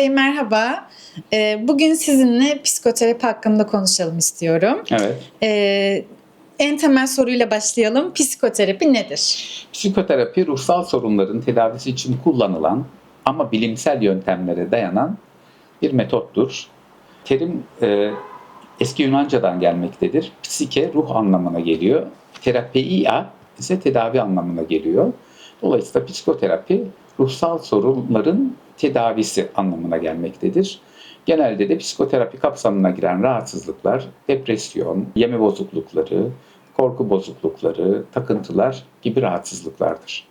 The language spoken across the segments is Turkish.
Bey merhaba. Ee, Bugün sizinle psikoterapi hakkında konuşalım istiyorum. Evet. Ee, En temel soruyla başlayalım. Psikoterapi nedir? Psikoterapi ruhsal sorunların tedavisi için kullanılan ama bilimsel yöntemlere dayanan bir metottur. Terim e, eski Yunanca'dan gelmektedir. Psike ruh anlamına geliyor. Terapeia ise tedavi anlamına geliyor. Dolayısıyla psikoterapi ruhsal sorunların tedavisi anlamına gelmektedir. Genelde de psikoterapi kapsamına giren rahatsızlıklar, depresyon, yeme bozuklukları, korku bozuklukları, takıntılar gibi rahatsızlıklardır.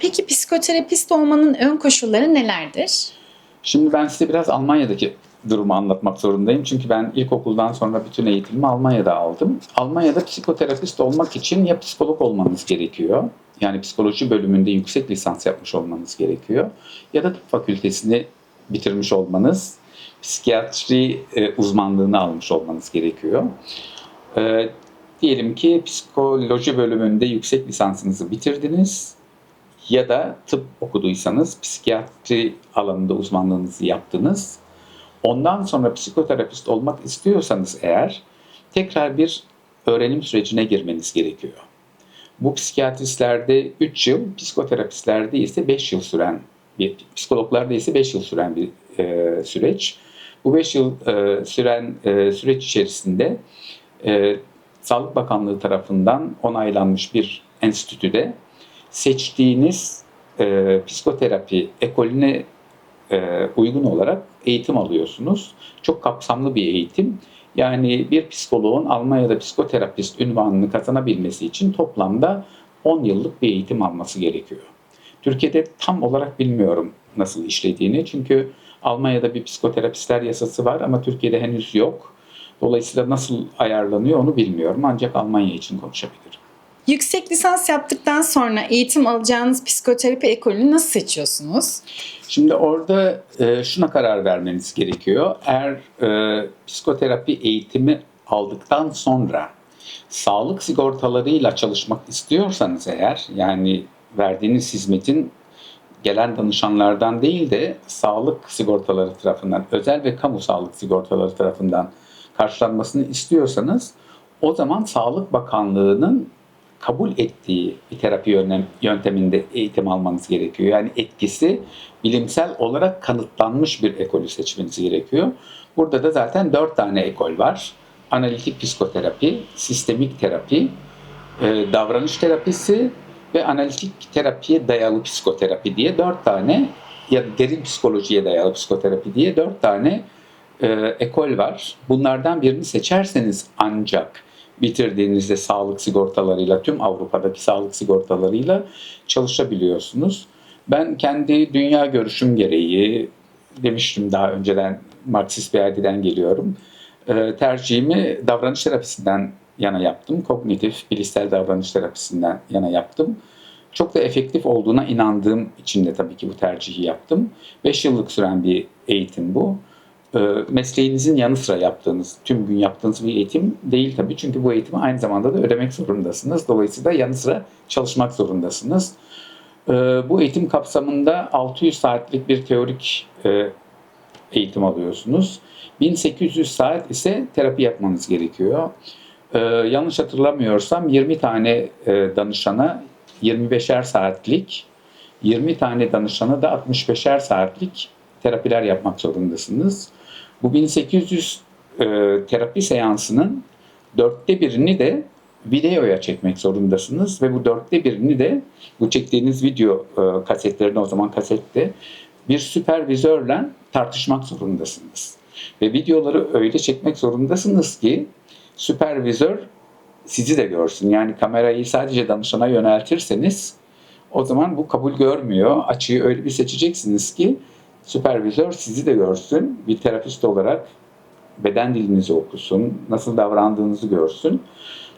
Peki psikoterapist olmanın ön koşulları nelerdir? Şimdi ben size biraz Almanya'daki durumu anlatmak zorundayım. Çünkü ben ilkokuldan sonra bütün eğitimimi Almanya'da aldım. Almanya'da psikoterapist olmak için ya psikolog olmanız gerekiyor. Yani psikoloji bölümünde yüksek lisans yapmış olmanız gerekiyor. Ya da tıp fakültesini bitirmiş olmanız, psikiyatri e, uzmanlığını almış olmanız gerekiyor. E, diyelim ki psikoloji bölümünde yüksek lisansınızı bitirdiniz ya da tıp okuduysanız psikiyatri alanında uzmanlığınızı yaptınız. Ondan sonra psikoterapist olmak istiyorsanız eğer tekrar bir öğrenim sürecine girmeniz gerekiyor. Bu psikiyatristlerde 3 yıl, psikoterapistlerde ise 5 yıl süren bir psikologlarda ise 5 yıl süren bir e, süreç. Bu 5 yıl e, süren e, süreç içerisinde e, Sağlık Bakanlığı tarafından onaylanmış bir enstitüde seçtiğiniz e, psikoterapi ekolüne e, uygun olarak eğitim alıyorsunuz. Çok kapsamlı bir eğitim. Yani bir psikoloğun Almanya'da psikoterapist ünvanını kazanabilmesi için toplamda 10 yıllık bir eğitim alması gerekiyor. Türkiye'de tam olarak bilmiyorum nasıl işlediğini. Çünkü Almanya'da bir psikoterapistler yasası var ama Türkiye'de henüz yok. Dolayısıyla nasıl ayarlanıyor onu bilmiyorum. Ancak Almanya için konuşabilirim. Yüksek lisans yaptıktan sonra eğitim alacağınız psikoterapi ekolünü nasıl seçiyorsunuz? Şimdi orada e, şuna karar vermeniz gerekiyor. Eğer e, psikoterapi eğitimi aldıktan sonra sağlık sigortalarıyla çalışmak istiyorsanız eğer yani verdiğiniz hizmetin gelen danışanlardan değil de sağlık sigortaları tarafından, özel ve kamu sağlık sigortaları tarafından karşılanmasını istiyorsanız o zaman Sağlık Bakanlığı'nın kabul ettiği bir terapi yöntem, yönteminde eğitim almanız gerekiyor. Yani etkisi bilimsel olarak kanıtlanmış bir ekolü seçmeniz gerekiyor. Burada da zaten dört tane ekol var. Analitik psikoterapi, sistemik terapi, e, davranış terapisi ve analitik terapiye dayalı psikoterapi diye dört tane ya da derin psikolojiye dayalı psikoterapi diye dört tane e, ekol var. Bunlardan birini seçerseniz ancak bitirdiğinizde sağlık sigortalarıyla, tüm Avrupa'daki sağlık sigortalarıyla çalışabiliyorsunuz. Ben kendi dünya görüşüm gereği, demiştim daha önceden Marksist bir aileden geliyorum, e, tercihimi davranış terapisinden yana yaptım. Kognitif, bilişsel davranış terapisinden yana yaptım. Çok da efektif olduğuna inandığım için de tabii ki bu tercihi yaptım. 5 yıllık süren bir eğitim bu. E, mesleğinizin yanı sıra yaptığınız, tüm gün yaptığınız bir eğitim değil tabii. Çünkü bu eğitimi aynı zamanda da ödemek zorundasınız. Dolayısıyla yanı sıra çalışmak zorundasınız. E, bu eğitim kapsamında 600 saatlik bir teorik e, eğitim alıyorsunuz. 1800 saat ise terapi yapmanız gerekiyor. Ee, yanlış hatırlamıyorsam 20 tane e, danışana 25'er saatlik, 20 tane danışana da 65'er saatlik terapiler yapmak zorundasınız. Bu 1800 e, terapi seansının dörtte birini de videoya çekmek zorundasınız ve bu dörtte birini de bu çektiğiniz video e, kasetlerini o zaman kasette bir süpervizörle tartışmak zorundasınız. Ve videoları öyle çekmek zorundasınız ki süpervizör sizi de görsün. Yani kamerayı sadece danışana yöneltirseniz o zaman bu kabul görmüyor. Açıyı öyle bir seçeceksiniz ki süpervizör sizi de görsün. Bir terapist olarak beden dilinizi okusun, nasıl davrandığınızı görsün.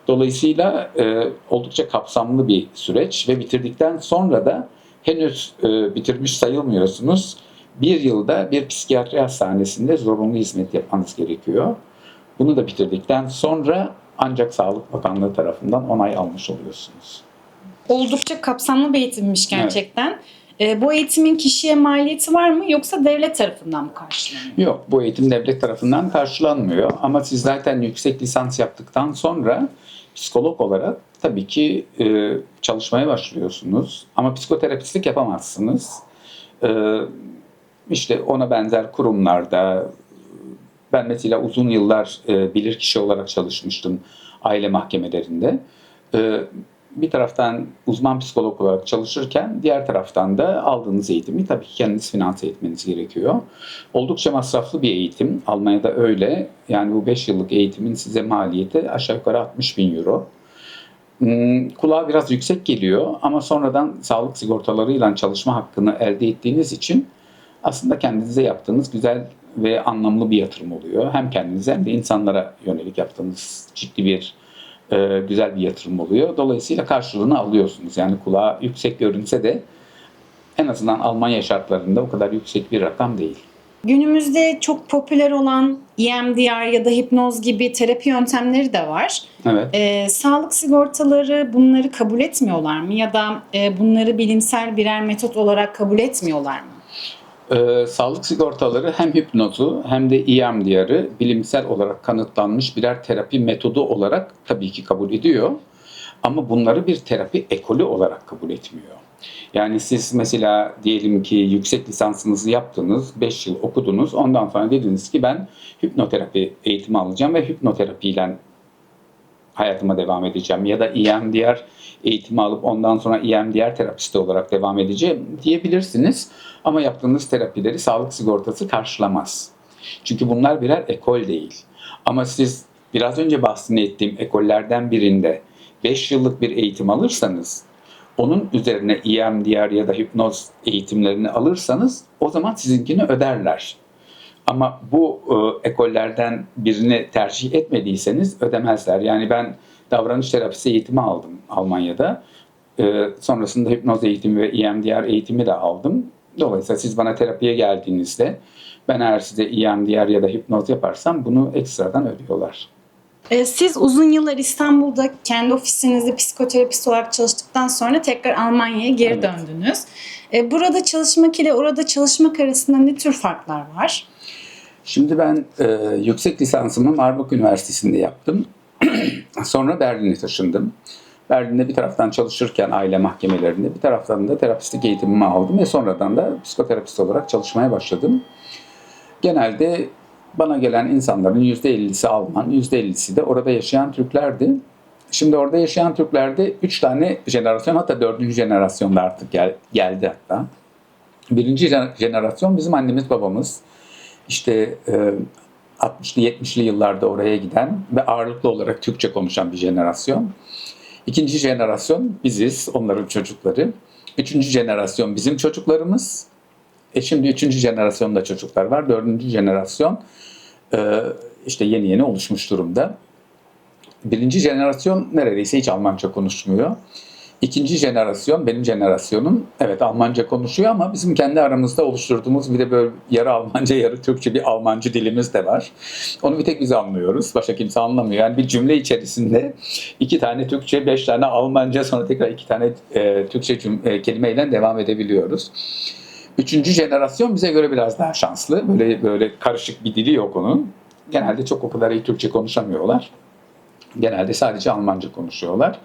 Dolayısıyla e, oldukça kapsamlı bir süreç ve bitirdikten sonra da henüz e, bitirmiş sayılmıyorsunuz. Bir yılda bir psikiyatri hastanesinde zorunlu hizmet yapmanız gerekiyor. Bunu da bitirdikten sonra ancak Sağlık Bakanlığı tarafından onay almış oluyorsunuz. Oldukça kapsamlı bir eğitimmiş gerçekten. E, bu eğitimin kişiye maliyeti var mı yoksa devlet tarafından mı karşılanıyor? Yok, bu eğitim devlet tarafından karşılanmıyor. Ama siz zaten yüksek lisans yaptıktan sonra psikolog olarak tabii ki e, çalışmaya başlıyorsunuz. Ama psikoterapistlik yapamazsınız. E, işte ona benzer kurumlarda, ben mesela uzun yıllar e, bilirkişi olarak çalışmıştım aile mahkemelerinde. E, bir taraftan uzman psikolog olarak çalışırken diğer taraftan da aldığınız eğitimi tabii ki kendiniz finanse etmeniz gerekiyor. Oldukça masraflı bir eğitim. Almanya'da öyle. Yani bu 5 yıllık eğitimin size maliyeti aşağı yukarı 60 bin euro. Hmm, Kulağa biraz yüksek geliyor ama sonradan sağlık sigortalarıyla çalışma hakkını elde ettiğiniz için aslında kendinize yaptığınız güzel ve anlamlı bir yatırım oluyor. Hem kendinize hem de insanlara yönelik yaptığınız ciddi bir e, güzel bir yatırım oluyor. Dolayısıyla karşılığını alıyorsunuz. Yani kulağa yüksek görünse de en azından Almanya şartlarında o kadar yüksek bir rakam değil. Günümüzde çok popüler olan EMDR ya da hipnoz gibi terapi yöntemleri de var. Evet. E, sağlık sigortaları bunları kabul etmiyorlar mı ya da e, bunları bilimsel birer metot olarak kabul etmiyorlar mı? Ee, sağlık sigortaları hem hipnozu hem de EMDR'ı bilimsel olarak kanıtlanmış birer terapi metodu olarak tabii ki kabul ediyor. Ama bunları bir terapi ekolü olarak kabul etmiyor. Yani siz mesela diyelim ki yüksek lisansınızı yaptınız, 5 yıl okudunuz. Ondan sonra dediniz ki ben hipnoterapi eğitimi alacağım ve hipnoterapiyle hayatıma devam edeceğim. Ya da EMDR eğitimi alıp ondan sonra EMDR terapisti olarak devam edeceğim diyebilirsiniz. Ama yaptığınız terapileri sağlık sigortası karşılamaz. Çünkü bunlar birer ekol değil. Ama siz biraz önce bahsettiğim ekollerden birinde 5 yıllık bir eğitim alırsanız onun üzerine EMDR ya da hipnoz eğitimlerini alırsanız o zaman sizinkini öderler. Ama bu e, ekollerden birini tercih etmediyseniz ödemezler. Yani ben davranış terapisi eğitimi aldım Almanya'da. E, sonrasında hipnoz eğitimi ve EMDR eğitimi de aldım. Dolayısıyla siz bana terapiye geldiğinizde ben eğer size EMDR ya da hipnoz yaparsam bunu ekstradan ödüyorlar. E, siz uzun yıllar İstanbul'da kendi ofisinizde psikoterapist olarak çalıştıktan sonra tekrar Almanya'ya geri Evet. döndünüz. E, burada çalışmak ile orada çalışmak arasında ne tür farklar var? Şimdi ben e, yüksek lisansımı Marburg Üniversitesi'nde yaptım. Sonra Berlin'e taşındım. Berlin'de bir taraftan çalışırken aile mahkemelerinde bir taraftan da terapistlik eğitimimi aldım ve sonradan da psikoterapist olarak çalışmaya başladım. Genelde bana gelen insanların %50'si Alman, %50'si de orada yaşayan Türklerdi. Şimdi orada yaşayan Türklerde 3 tane jenerasyon hatta 4. jenerasyonda artık gel- geldi hatta. Birinci jener- jenerasyon bizim annemiz babamız. İşte e, 60'lı 70'li yıllarda oraya giden ve ağırlıklı olarak Türkçe konuşan bir jenerasyon. İkinci jenerasyon biziz, onların çocukları. Üçüncü jenerasyon bizim çocuklarımız. E şimdi üçüncü jenerasyonda çocuklar var. Dördüncü jenerasyon e, işte yeni yeni oluşmuş durumda. Birinci jenerasyon neredeyse hiç Almanca konuşmuyor. İkinci jenerasyon, benim jenerasyonum evet Almanca konuşuyor ama bizim kendi aramızda oluşturduğumuz bir de böyle yarı Almanca yarı Türkçe bir Almancı dilimiz de var. Onu bir tek biz anlıyoruz. Başka kimse anlamıyor. Yani bir cümle içerisinde iki tane Türkçe, beş tane Almanca sonra tekrar iki tane e, Türkçe cüm- e, kelimeyle devam edebiliyoruz. Üçüncü jenerasyon bize göre biraz daha şanslı. Böyle böyle karışık bir dili yok onun. Genelde çok o kadar iyi Türkçe konuşamıyorlar. Genelde sadece Almanca konuşuyorlar.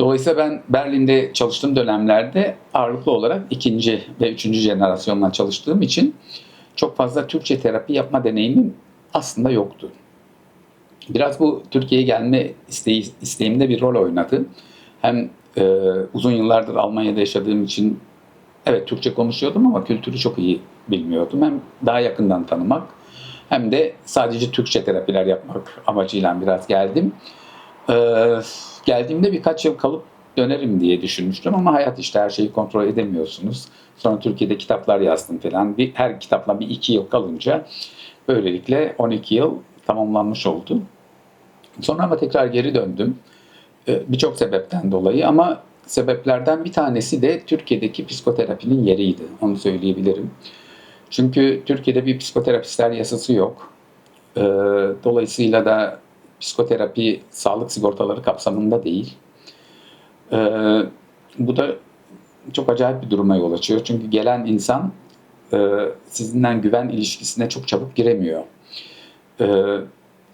Dolayısıyla ben Berlin'de çalıştığım dönemlerde ağırlıklı olarak ikinci ve üçüncü jenerasyonla çalıştığım için çok fazla Türkçe terapi yapma deneyimim aslında yoktu. Biraz bu Türkiye'ye gelme isteği, isteğimde bir rol oynadı. Hem e, uzun yıllardır Almanya'da yaşadığım için evet Türkçe konuşuyordum ama kültürü çok iyi bilmiyordum. Hem daha yakından tanımak hem de sadece Türkçe terapiler yapmak amacıyla biraz geldim. Ee, geldiğimde birkaç yıl kalıp dönerim diye düşünmüştüm ama hayat işte her şeyi kontrol edemiyorsunuz. Sonra Türkiye'de kitaplar yazdım falan. Bir, her kitapla bir iki yıl kalınca böylelikle 12 yıl tamamlanmış oldu. Sonra ama tekrar geri döndüm. Ee, Birçok sebepten dolayı ama sebeplerden bir tanesi de Türkiye'deki psikoterapinin yeriydi. Onu söyleyebilirim. Çünkü Türkiye'de bir psikoterapistler yasası yok. Ee, Dolayısıyla da psikoterapi sağlık sigortaları kapsamında değil. Ee, bu da çok acayip bir duruma yol açıyor. Çünkü gelen insan e, sizinden güven ilişkisine çok çabuk giremiyor. E,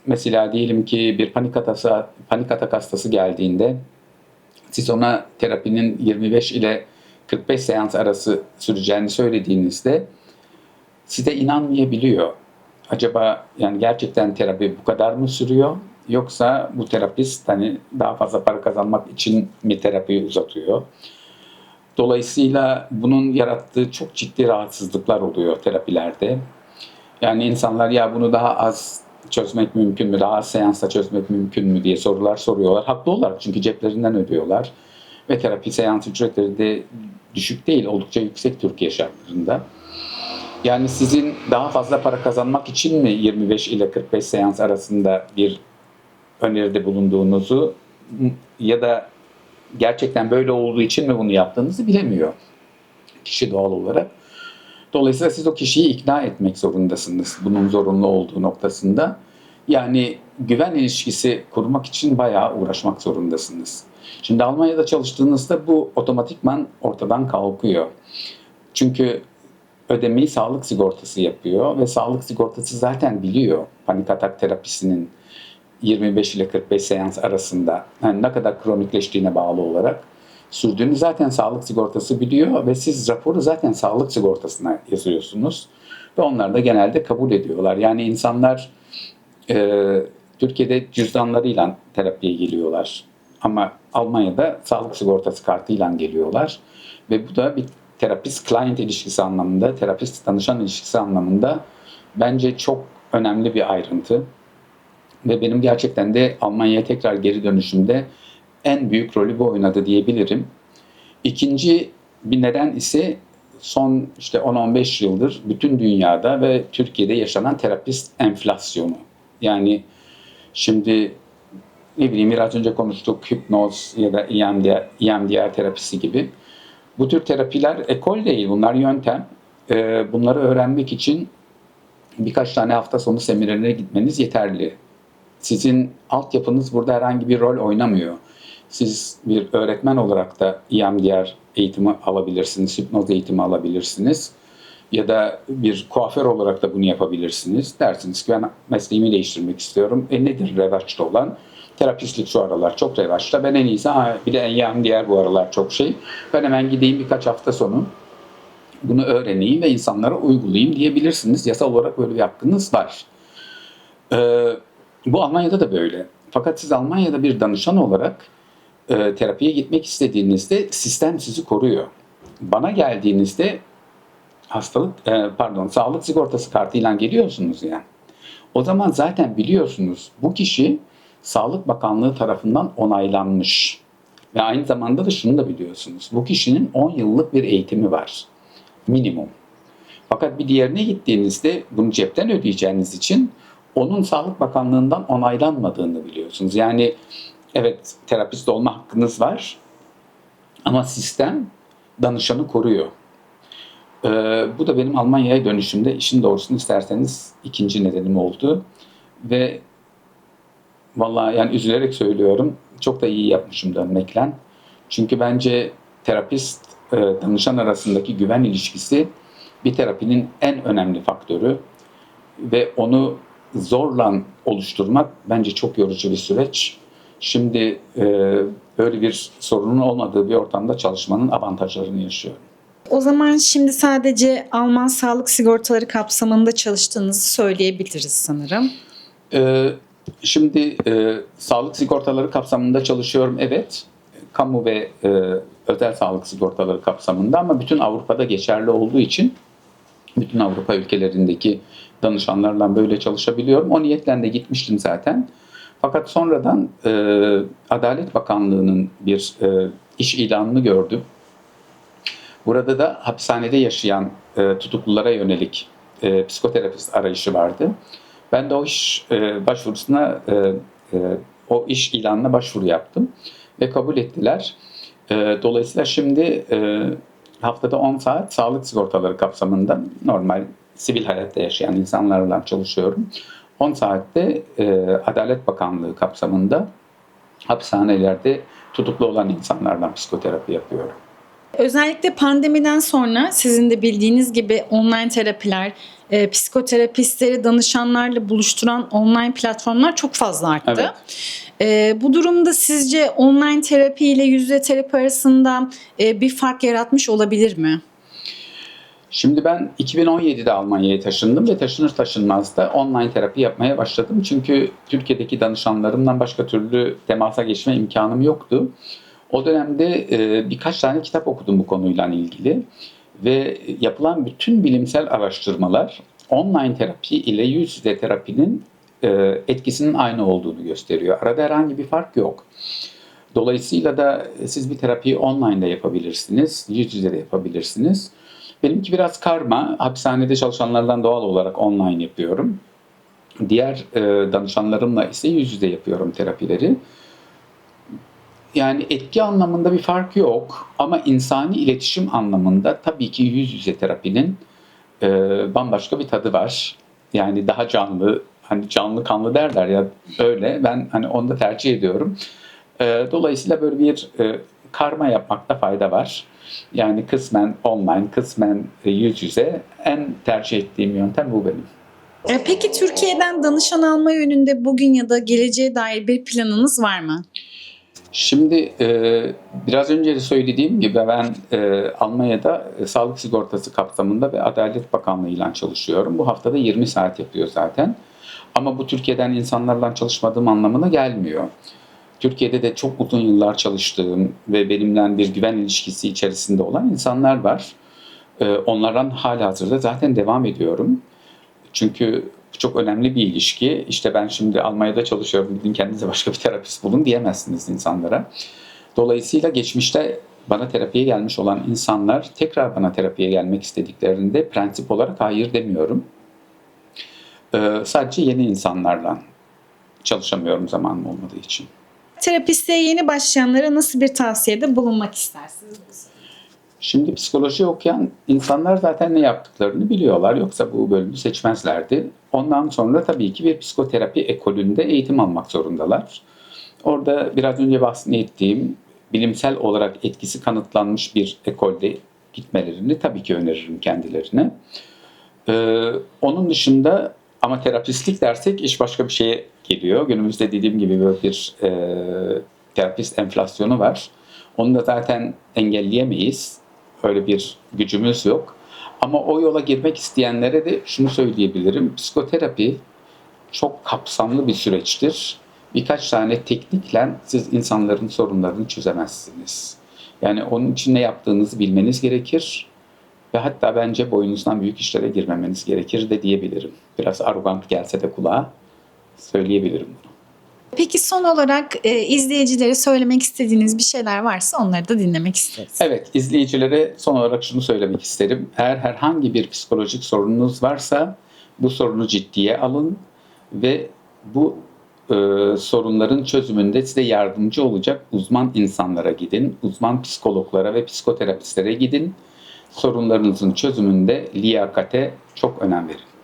mesela diyelim ki bir panik atası, panik atak hastası geldiğinde siz ona terapinin 25 ile 45 seans arası süreceğini söylediğinizde size inanmayabiliyor. Acaba yani gerçekten terapi bu kadar mı sürüyor? Yoksa bu terapist hani daha fazla para kazanmak için mi terapiyi uzatıyor? Dolayısıyla bunun yarattığı çok ciddi rahatsızlıklar oluyor terapilerde. Yani insanlar ya bunu daha az çözmek mümkün mü, daha az seansta çözmek mümkün mü diye sorular soruyorlar. Haklı olarak çünkü ceplerinden ödüyorlar. Ve terapi seans ücretleri de düşük değil, oldukça yüksek Türkiye şartlarında. Yani sizin daha fazla para kazanmak için mi 25 ile 45 seans arasında bir öneride bulunduğunuzu ya da gerçekten böyle olduğu için mi bunu yaptığınızı bilemiyor kişi doğal olarak. Dolayısıyla siz o kişiyi ikna etmek zorundasınız bunun zorunlu olduğu noktasında. Yani güven ilişkisi kurmak için bayağı uğraşmak zorundasınız. Şimdi Almanya'da çalıştığınızda bu otomatikman ortadan kalkıyor. Çünkü ödemeyi sağlık sigortası yapıyor ve sağlık sigortası zaten biliyor panik atak terapisinin 25 ile 45 seans arasında yani ne kadar kronikleştiğine bağlı olarak sürdüğünü zaten sağlık sigortası biliyor ve siz raporu zaten sağlık sigortasına yazıyorsunuz ve onlar da genelde kabul ediyorlar. Yani insanlar e, Türkiye'de cüzdanlarıyla terapiye geliyorlar ama Almanya'da sağlık sigortası kartıyla geliyorlar ve bu da bir terapist-client ilişkisi anlamında, terapist-danışan ilişkisi anlamında bence çok önemli bir ayrıntı. Ve benim gerçekten de Almanya'ya tekrar geri dönüşümde en büyük rolü bu oynadı diyebilirim. İkinci bir neden ise son işte 10-15 yıldır bütün dünyada ve Türkiye'de yaşanan terapist enflasyonu. Yani şimdi ne bileyim biraz önce konuştuk hipnoz ya da E EMDR, EMDR terapisi gibi. Bu tür terapiler ekol değil, bunlar yöntem. Ee, Bunları öğrenmek için birkaç tane hafta sonu seminerine gitmeniz yeterli. Sizin altyapınız burada herhangi bir rol oynamıyor. Siz bir öğretmen olarak da EMDR eğitimi alabilirsiniz, hipnoz eğitimi alabilirsiniz. Ya da bir kuaför olarak da bunu yapabilirsiniz. Dersiniz ki ben mesleğimi değiştirmek istiyorum. E nedir revaçta olan? Terapistlik şu aralar çok revaçta. Ben en iyisi "Aa, bir de EMDR bu aralar çok şey. Ben hemen gideyim birkaç hafta sonu bunu öğreneyim ve insanlara uygulayayım diyebilirsiniz. Yasal olarak böyle bir hakkınız var. Ee, bu Almanya'da da böyle. Fakat siz Almanya'da bir danışan olarak e, terapiye gitmek istediğinizde sistem sizi koruyor. Bana geldiğinizde hastalık e, pardon sağlık sigortası kartıyla geliyorsunuz yani. O zaman zaten biliyorsunuz bu kişi Sağlık Bakanlığı tarafından onaylanmış. Ve aynı zamanda da şunu da biliyorsunuz. Bu kişinin 10 yıllık bir eğitimi var. Minimum. Fakat bir diğerine gittiğinizde bunu cepten ödeyeceğiniz için onun Sağlık Bakanlığı'ndan onaylanmadığını biliyorsunuz. Yani evet terapist olma hakkınız var ama sistem danışanı koruyor. Ee, bu da benim Almanya'ya dönüşümde işin doğrusunu isterseniz ikinci nedenim oldu. Ve vallahi yani üzülerek söylüyorum çok da iyi yapmışım dönmekle. Çünkü bence terapist e, danışan arasındaki güven ilişkisi bir terapinin en önemli faktörü ve onu zorla oluşturmak bence çok yorucu bir süreç. Şimdi e, böyle bir sorunun olmadığı bir ortamda çalışmanın avantajlarını yaşıyorum. O zaman şimdi sadece Alman sağlık sigortaları kapsamında çalıştığınızı söyleyebiliriz sanırım. Ee, şimdi e, sağlık sigortaları kapsamında çalışıyorum evet. Kamu ve e, özel sağlık sigortaları kapsamında ama bütün Avrupa'da geçerli olduğu için bütün Avrupa ülkelerindeki danışanlarla böyle çalışabiliyorum. O niyetle de gitmiştim zaten. Fakat sonradan e, Adalet Bakanlığı'nın bir e, iş ilanını gördüm. Burada da hapishanede yaşayan e, tutuklulara yönelik e, psikoterapist arayışı vardı. Ben de o iş e, başvurusuna, e, e, o iş ilanına başvuru yaptım ve kabul ettiler. E, dolayısıyla şimdi e, haftada 10 saat sağlık sigortaları kapsamında normal sivil hayatta yaşayan insanlarla çalışıyorum. 10 saatte e, Adalet Bakanlığı kapsamında hapishanelerde tutuklu olan insanlarla psikoterapi yapıyorum. Özellikle pandemiden sonra sizin de bildiğiniz gibi online terapiler, e, psikoterapistleri danışanlarla buluşturan online platformlar çok fazla arttı. Evet. E, bu durumda sizce online terapi ile yüz yüze terapi arasında e, bir fark yaratmış olabilir mi? Şimdi ben 2017'de Almanya'ya taşındım ve taşınır taşınmaz da online terapi yapmaya başladım. Çünkü Türkiye'deki danışanlarımdan başka türlü temasa geçme imkanım yoktu. O dönemde e, birkaç tane kitap okudum bu konuyla ilgili ve yapılan bütün bilimsel araştırmalar online terapi ile yüz yüze terapinin e, etkisinin aynı olduğunu gösteriyor. Arada herhangi bir fark yok. Dolayısıyla da siz bir terapiyi online de yapabilirsiniz, yüz yüze de yapabilirsiniz. Benimki biraz karma. Hapishanede çalışanlardan doğal olarak online yapıyorum. Diğer e, danışanlarımla ise yüz yüze yapıyorum terapileri. Yani etki anlamında bir fark yok ama insani iletişim anlamında tabii ki yüz yüze terapinin e, bambaşka bir tadı var. Yani daha canlı, hani canlı kanlı derler ya öyle. Ben hani onu da tercih ediyorum. E, dolayısıyla böyle bir e, karma yapmakta fayda var. Yani kısmen online, kısmen e, yüz yüze en tercih ettiğim yöntem bu benim. E, peki Türkiye'den danışan alma yönünde bugün ya da geleceğe dair bir planınız var mı? Şimdi e, biraz önce de söylediğim gibi ben e, Almanya'da e, sağlık sigortası kapsamında ve Adalet Bakanlığı ile çalışıyorum. Bu haftada 20 saat yapıyor zaten. Ama bu Türkiye'den insanlarla çalışmadığım anlamına gelmiyor. Türkiye'de de çok uzun yıllar çalıştığım ve benimle bir güven ilişkisi içerisinde olan insanlar var. E, onlardan hala hazırda zaten devam ediyorum. Çünkü çok önemli bir ilişki. İşte ben şimdi Almanya'da çalışıyorum, gidin kendinize başka bir terapist bulun diyemezsiniz insanlara. Dolayısıyla geçmişte bana terapiye gelmiş olan insanlar tekrar bana terapiye gelmek istediklerinde prensip olarak hayır demiyorum. Ee, sadece yeni insanlarla çalışamıyorum zamanım olmadığı için. Terapistliğe yeni başlayanlara nasıl bir tavsiyede bulunmak istersiniz? Şimdi psikoloji okuyan insanlar zaten ne yaptıklarını biliyorlar. Yoksa bu bölümü seçmezlerdi. Ondan sonra tabii ki bir psikoterapi ekolünde eğitim almak zorundalar. Orada biraz önce bahsettiğim bilimsel olarak etkisi kanıtlanmış bir ekolde gitmelerini tabii ki öneririm kendilerine. Ee, onun dışında ama terapistlik dersek iş başka bir şeye geliyor. Günümüzde dediğim gibi böyle bir e, terapist enflasyonu var. Onu da zaten engelleyemeyiz. Öyle bir gücümüz yok. Ama o yola girmek isteyenlere de şunu söyleyebilirim. Psikoterapi çok kapsamlı bir süreçtir. Birkaç tane teknikle siz insanların sorunlarını çözemezsiniz. Yani onun için ne yaptığınızı bilmeniz gerekir. Ve hatta bence boyunuzdan büyük işlere girmemeniz gerekir de diyebilirim. Biraz arrogant gelse de kulağa söyleyebilirim bunu. Peki son olarak e, izleyicilere söylemek istediğiniz bir şeyler varsa onları da dinlemek isteriz. Evet, izleyicilere son olarak şunu söylemek isterim. Eğer herhangi bir psikolojik sorununuz varsa bu sorunu ciddiye alın ve bu e, sorunların çözümünde size yardımcı olacak uzman insanlara gidin. Uzman psikologlara ve psikoterapistlere gidin. Sorunlarınızın çözümünde liyakate çok önem verin.